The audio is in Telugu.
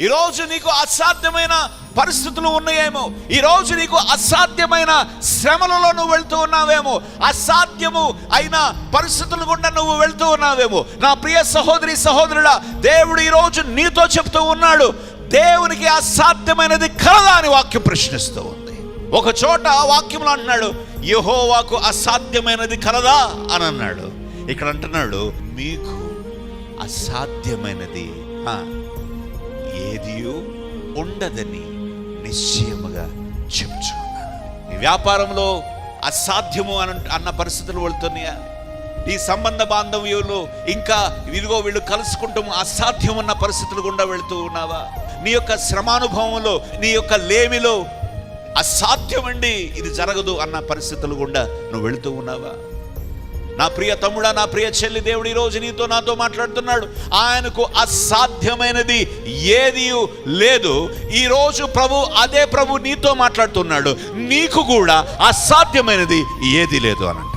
ఈరోజు నీకు అసాధ్యమైన పరిస్థితులు ఉన్నాయేమో. ఈరోజు నీకు అసాధ్యమైన శ్రమలలో నువ్వు వెళ్తూ ఉన్నావేమో. అసాధ్యము అయిన పరిస్థితులు గుండా నువ్వు వెళ్తూ ఉన్నావేమో. నా ప్రియ సహోదరి సహోదరుడా దేవుడు ఈరోజు నీతో చెప్తూ ఉన్నాడు. దేవునికి అసాధ్యమైనది కలదా అని వాక్యం ప్రశ్నిస్తూ ఉంది. ఒక చోట వాక్యంలో అంటున్నాడు యహోవాకు అసాధ్యమైనది కలదా అని అన్నాడు. ఇక్కడ అంటున్నాడు మీకు అసాధ్యమైనది ఆ, ఉండదని నిశ్చయముగా చెప్తున్నాను ఈ వ్యాపారంలో అసాధ్యము అని అన్న పరిస్థితులు వెళుతున్నాయా? ఈ సంబంధ బాంధవ్యంలో ఇంకా ఇదిగో వీళ్ళు కలుసుకుంటాము అసాధ్యం ఉన్న పరిస్థితులు గుండా వెళుతూ ఉన్నావా? నీ యొక్క శ్రమానుభవంలో నీ యొక్క లేమిలో అసాధ్యమండి ఇది జరగదు అన్న పరిస్థితులు గుండా నువ్వు వెళుతూ ఉన్నావా? నా ప్రియ తమ్ముడా నా ప్రియ చెల్లి దేవుడు ఈరోజు నీతో నాతో మాట్లాడుతున్నాడు. ఆయనకు అసాధ్యమైనది ఏది లేదు. ఈరోజు ప్రభు అదే ప్రభు నీతో మాట్లాడుతున్నాడు. నీకు కూడా అసాధ్యమైనది ఏది లేదు అనంట.